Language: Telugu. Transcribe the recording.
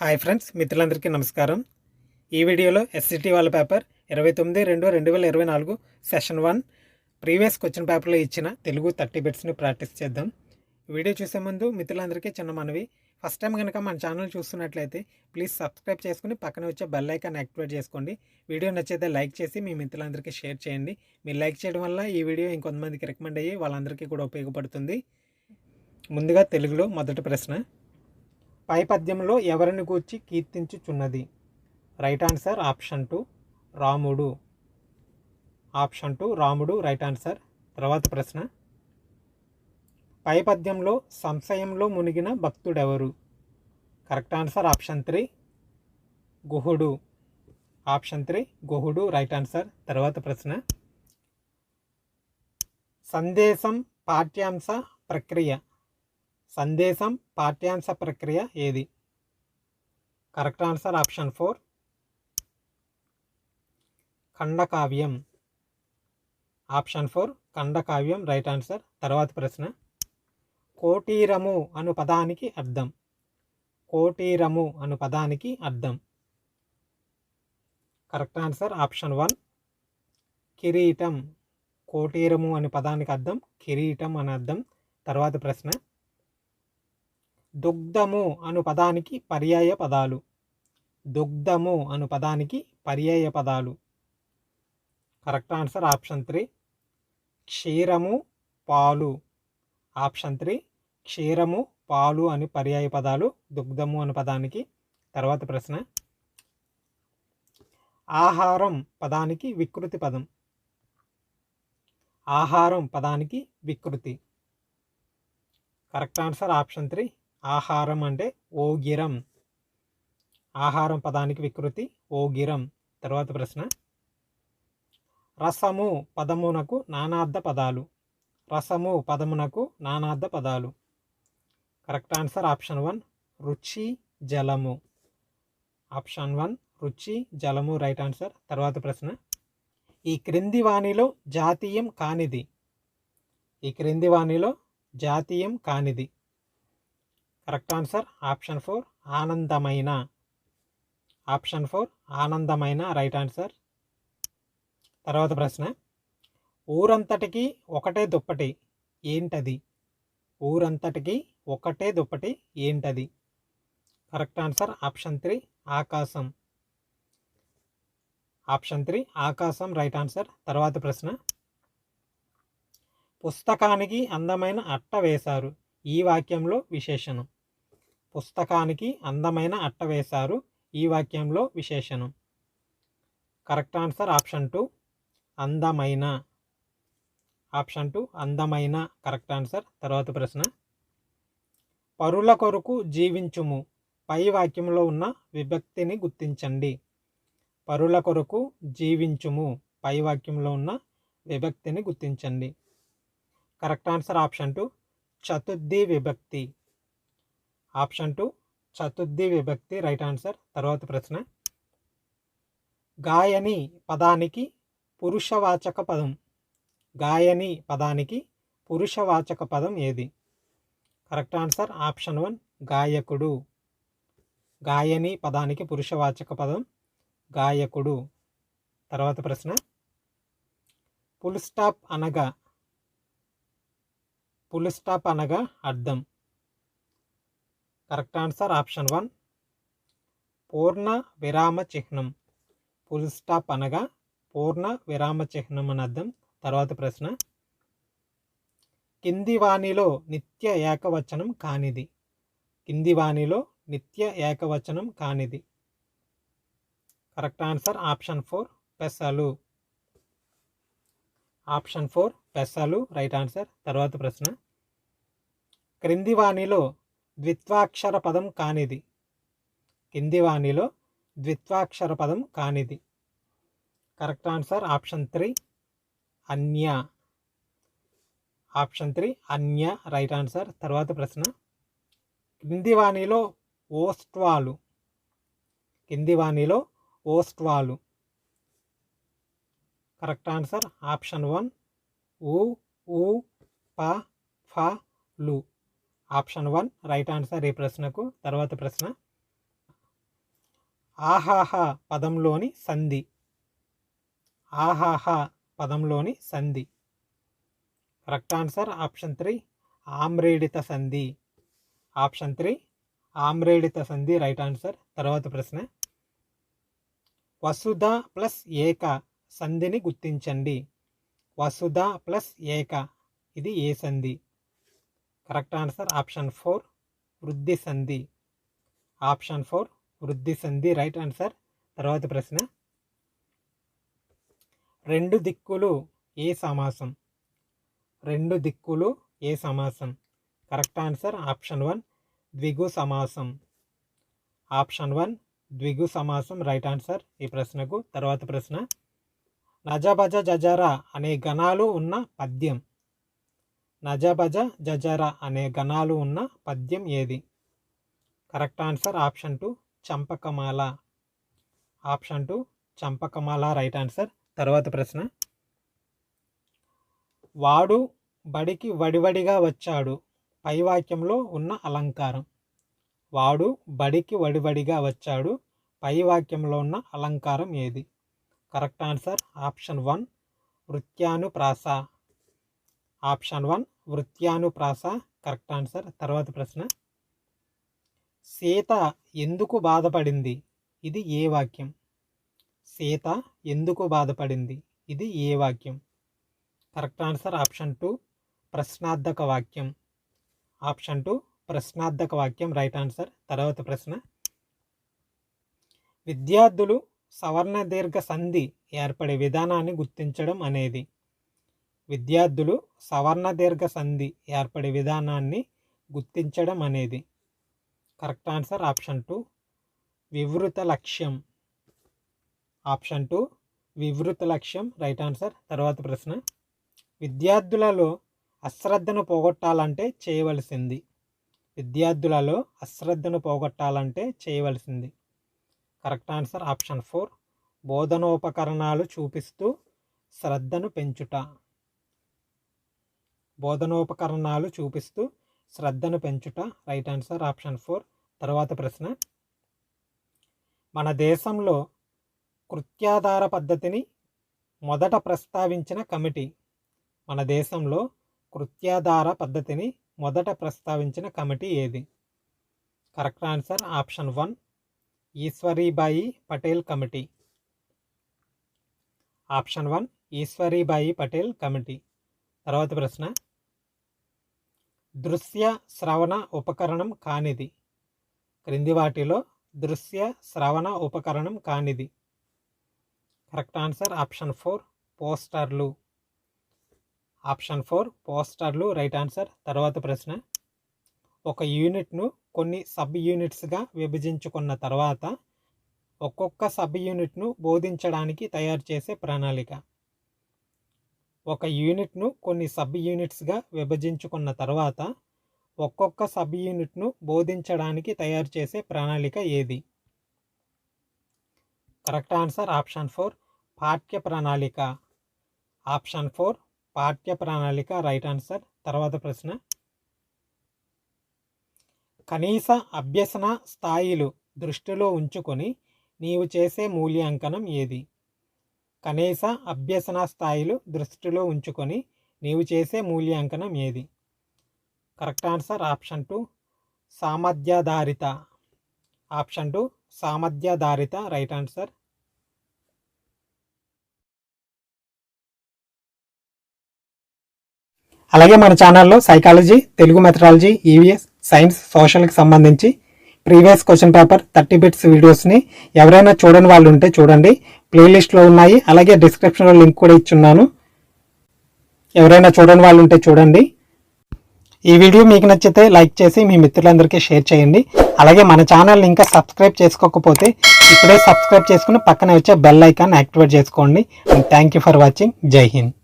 హాయ్ ఫ్రెండ్స్ మిత్రులందరికీ నమస్కారం. ఈ వీడియోలో ఎస్సిటీ వాళ్ళ పేపర్ ఇరవై తొమ్మిది రెండు రెండు వేల ఇరవై నాలుగు సెషన్ వన్ ప్రీవియస్ క్వశ్చన్ పేపర్లో ఇచ్చిన తెలుగు థర్టీ బిట్స్ని ప్రాక్టీస్ చేద్దాం. వీడియో చూసే ముందు మిత్రులందరికీ చిన్న మనవి. ఫస్ట్ టైం కనుక మన ఛానల్ చూస్తున్నట్లయితే ప్లీజ్ సబ్స్క్రైబ్ చేసుకుని పక్కన వచ్చే బెల్ ఐకాన్ యాక్టివేట్ చేసుకోండి. వీడియో నచ్చితే లైక్ చేసి మీ మిత్రులందరికీ షేర్ చేయండి. మీరు లైక్ చేయడం వల్ల ఈ వీడియో ఇంకొంతమందికి రికమెండ్ అయ్యి వాళ్ళందరికీ కూడా ఉపయోగపడుతుంది. ముందుగా తెలుగులో మొదటి ప్రశ్న. పై పద్యంలో ఎవరిని గూర్చి కీర్తించుచున్నది? రైట్ ఆన్సర్ ఆప్షన్ టూ రాముడు. ఆప్షన్ టూ రాముడు రైట్ ఆన్సర్. తర్వాత ప్రశ్న. పై పద్యంలో సంశయంలో మునిగిన భక్తుడెవరు? కరెక్ట్ ఆన్సర్ ఆప్షన్ త్రీ గుహుడు. ఆప్షన్ త్రీ గుహుడు రైట్ ఆన్సర్. తర్వాత ప్రశ్న. సందేశం పాఠ్యాంశ ప్రక్రియ. సందేశం పాఠ్యాంశ ప్రక్రియ ఏది? Correct answer option four. ఖండకావ్యం. Option four ఖండకావ్యం రైట్ ఆన్సర్. తర్వాత ప్రశ్న. కోటీరము అను పదానికి అర్థం. కోటీరము అను పదానికి అర్థం. Correct answer option one. కిరీటం. కోటీరము అనే పదానికి అర్థం. కిరీటం అని అర్థం. తర్వాత ప్రశ్న. దుగ్ధము అను పదానికి పర్యాయ పదాలు. దుగ్ధము అను పదానికి పర్యాయ పదాలు. Correct answer option three. క్షీరము పాలు. Option three. క్షీరము పాలు అని పర్యాయ పదాలు దుగ్ధము అనే పదానికి. తర్వాత ప్రశ్న. ఆహారం పదానికి వికృతి పదం. ఆహారం పదానికి వికృతి. Correct answer option three. ఆహారం అంటే ఓగిరం. ఆహారం పదానికి వికృతి ఓగిరం. తర్వాత ప్రశ్న. రసము పదమునకు నానార్థ పదాలు. రసము పదమునకు నానార్థ పదాలు. కరెక్ట్ ఆన్సర్ ఆప్షన్ వన్ రుచి జలము. ఆప్షన్ వన్ రుచి జలము రైట్ ఆన్సర్. తర్వాత ప్రశ్న. ఈ క్రింది వాణిలో జాతీయం కానిది. ఈ క్రింది వాణిలో జాతీయం కానిది. Correct answer. ఆప్షన్ ఫోర్ ఆనందమైన. ఆప్షన్ ఫోర్ ఆనందమైన రైట్ ఆన్సర్. తర్వాత ప్రశ్న. ఊరంతటికి ఒకటే దుప్పటి ఏంటది? ఊరంతటికి ఒకటే దుప్పటి ఏంటది? Correct answer. ఆప్షన్ త్రీ ఆకాశం. ఆప్షన్ త్రీ ఆకాశం రైట్ ఆన్సర్. తర్వాత ప్రశ్న. పుస్తకానికి అందమైన అట్ట వేశారు. ఈ వాక్యంలో విశేషణం. పుస్తకానికి అందమైన అట్ట వేశారు ఈ వాక్యంలో విశేషణం. కరెక్ట్ ఆన్సర్ ఆప్షన్ టూ అందమైన. ఆప్షన్ టూ అందమైన. Correct answer. తర్వాత ప్రశ్న. పరుల కొరకు జీవించుము. పై వాక్యంలో ఉన్న విభక్తిని గుర్తించండి. పరుల కొరకు జీవించుము. పై వాక్యంలో ఉన్న విభక్తిని గుర్తించండి. కరెక్ట్ ఆన్సర్ ఆప్షన్ టూ చతుర్థి విభక్తి. ఆప్షన్ టూ చతుర్థి విభక్తి రైట్ ఆన్సర్ తర్వాత ప్రశ్న. గాయని పదానికి పురుషవాచక పదం. గాయని పదానికి పురుషవాచక పదం ఏది? కరెక్ట్ ఆన్సర్ ఆప్షన్ వన్ గాయకుడు. గాయని పదానికి పురుషవాచక పదం గాయకుడు. తర్వాత ప్రశ్న. ఫుల్ స్టాప్ అనగా ఫుల్ స్టాప్ అనగా అర్థం. Correct answer option one. పూర్ణ విరామ చిహ్నం. ఫుల్ స్టాప్ అనగా పూర్ణ విరామ చిహ్నం అని అర్థం. తర్వాత ప్రశ్న. కింది వాణిలో నిత్య ఏకవచనం కానిది. కింది వాణిలో నిత్య ఏకవచనం కానిది. కరెక్ట్ ఆన్సర్ ఆప్షన్ ఫోర్ పెసలు. ఆప్షన్ ఫోర్ పెసలు రైట్ ఆన్సర్. తర్వాత ప్రశ్న. క్రింది వాణిలో ద్విత్వాక్షర పదం కానిది. కింది వాణిలో ద్విత్వాక్షర పదం కానిది. కరెక్ట్ ఆన్సర్ ఆప్షన్ త్రీ అన్య. ఆప్షన్ త్రీ అన్య రైట్ ఆన్సర్. తర్వాత ప్రశ్న. కింది వాణిలో ఓస్ట్వాలు. కింది వాణిలో ఓస్ట్వాలు. కరెక్ట్ ఆన్సర్ ఆప్షన్ వన్ ఊ ఊ ప ఫ లు. ఆప్షన్ వన్ రైట్ ఆన్సర్ ఈ ప్రశ్నకు. తర్వాత ప్రశ్న ఆహాహా పదంలోని సంధి. ఆహాహా పదంలోని సంధి. కరెక్ట్ ఆన్సర్ ఆప్షన్ త్రీ ఆమ్రేడిత సంధి. ఆప్షన్ త్రీ ఆమ్రేడిత సంధి రైట్ ఆన్సర్. తర్వాత ప్రశ్న వసుధ ప్లస్ ఏక సంధిని గుర్తించండి. వసుధ ప్లస్ ఏక ఇది ఏ సంధి? కరెక్ట్ ఆన్సర్ ఆప్షన్ ఫోర్ వృద్ధి సంధి. ఆప్షన్ ఫోర్ వృద్ధి సంధి రైట్ ఆన్సర్. తర్వాత ప్రశ్న. రెండు దిక్కులు ఏ సమాసం? రెండు దిక్కులు ఏ సమాసం? కరెక్ట్ ఆన్సర్ ఆప్షన్ వన్ ద్విగు సమాసం. ఆప్షన్ వన్ ద్విగు సమాసం రైట్ ఆన్సర్ ఈ ప్రశ్నకు. తర్వాత ప్రశ్న. నజబజ జజరా అనే గణాలు ఉన్న పద్యం. నజబజ జజరా అనే గణాలు ఉన్న పద్యం ఏది? కరెక్ట్ ఆన్సర్ ఆప్షన్ టూ చంపకమాల. ఆప్షన్ టు చంపకమాల రైట్ ఆన్సర్. తర్వాత ప్రశ్న. వాడు బడికి వడివడిగా వచ్చాడు. పై వాక్యంలో ఉన్న అలంకారం. వాడు బడికి వడివడిగా వచ్చాడు. పై వాక్యంలో ఉన్న అలంకారం ఏది? కరెక్ట్ ఆన్సర్ ఆప్షన్ వన్ వృత్యానుప్రాస. ఆప్షన్ వన్ వృత్యానుప్రాస కరెక్ట్ ఆన్సర్. తర్వాత ప్రశ్న. సీత ఎందుకు బాధపడింది? ఇది ఏ వాక్యం? సీత ఎందుకు బాధపడింది? ఇది ఏ వాక్యం? కరెక్ట్ ఆన్సర్ ఆప్షన్ టూ ప్రశ్నార్థక వాక్యం. ఆప్షన్ టూ ప్రశ్నార్థక వాక్యం రైట్ ఆన్సర్. తర్వాత ప్రశ్న. విద్యార్థులు సవర్ణ దీర్ఘ సంధి ఏర్పడే విధానాన్ని గుర్తించడం అనేది. విద్యార్థులు సవర్ణ దీర్ఘ సంధి ఏర్పడే విధానాన్ని గుర్తించడం అనేది. Correct answer option two. వివృత లక్ష్యం. Option two. వివృత లక్ష్యం. Right answer. తర్వాత ప్రశ్న. విద్యార్థులలో అశ్రద్ధను పోగొట్టాలంటే చేయవలసింది. విద్యార్థులలో అశ్రద్ధను పోగొట్టాలంటే చేయవలసింది. Correct answer option four. బోధనోపకరణాలు చూపిస్తూ శ్రద్ధను పెంచుట. బోధనోపకరణాలు చూపిస్తూ శ్రద్ధను పెంచుట. Right answer option four. తర్వాత ప్రశ్న. మన దేశంలో కృత్యాధార పద్ధతిని మొదట ప్రస్తావించిన కమిటీ. మన దేశంలో కృత్యాధార పద్ధతిని మొదట ప్రస్తావించిన కమిటీ ఏది? Correct answer option one. Ishwaribai Patel committee. Option one. Ishwaribai Patel committee. తర్వాత ప్రశ్న. దృశ్య శ్రవణ ఉపకరణం కానిది. క్రింది వాటిలో దృశ్య శ్రవణ ఉపకరణం కానిది. కరెక్ట్ ఆన్సర్ ఆప్షన్ ఫోర్ పోస్టర్లు. ఆప్షన్ ఫోర్ పోస్టర్లు రైట్ ఆన్సర్. తర్వాత ప్రశ్న. ఒక యూనిట్ను కొన్ని సబ్ యూనిట్స్గా విభజించుకున్న తర్వాత ఒక్కొక్క సబ్ యూనిట్ను బోధించడానికి తయారు చేసే ప్రణాళిక. ఒక యూనిట్ను కొన్ని సబ్ యూనిట్స్గా విభజించుకున్న తర్వాత ఒక్కొక్క సబ్ యూనిట్ను బోధించడానికి తయారు చేసే ప్రణాళిక ఏది? కరెక్ట్ ఆన్సర్ ఆప్షన్ ఫోర్ పాఠ్య ప్రణాళిక. ఆప్షన్ ఫోర్ పాఠ్య ప్రణాళిక రైట్ ఆన్సర్. తర్వాత ప్రశ్న. కనీస అభ్యసన స్థాయిలు దృష్టిలో ఉంచుకొని నీవు చేసే మూల్యాంకనం ఏది? కనీస అభ్యసన స్థాయిలు దృష్టిలో ఉంచుకొని నీవు చేసే మూల్యాంకనం ఏది? కరెక్ట్ ఆన్సర్ ఆప్షన్ టూ సామర్థ్యాధారిత ఆప్షన్ టూ సామర్థ్యాధారిత రైట్ ఆన్సర్. అలాగే మన ఛానల్లో psychology Telugu methodology EVS science సోషల్కి సంబంధించి previous question paper thirty bits వీడియోస్ని ఎవరైనా చూడని వాళ్ళు ఉంటే చూడండి. ప్లేలిస్ట్లో ఉన్నాయి. అలాగే డిస్క్రిప్షన్లో లింక్ కూడా ఇచ్చున్నాను. ఎవరైనా చూడని వాళ్ళు ఉంటే చూడండి. ఈ వీడియో మీకు నచ్చితే లైక్ చేసి మీ మిత్రులందరికీ షేర్ చేయండి. అలాగే మన ఛానల్ని ఇంకా సబ్స్క్రైబ్ చేసుకోకపోతే ఇప్పుడే సబ్స్క్రైబ్ చేసుకుని పక్కనే వచ్చే బెల్ ఐకాన్ యాక్టివేట్ చేసుకోండి. థ్యాంక్ యూ ఫర్ వాచింగ్ జై హింద్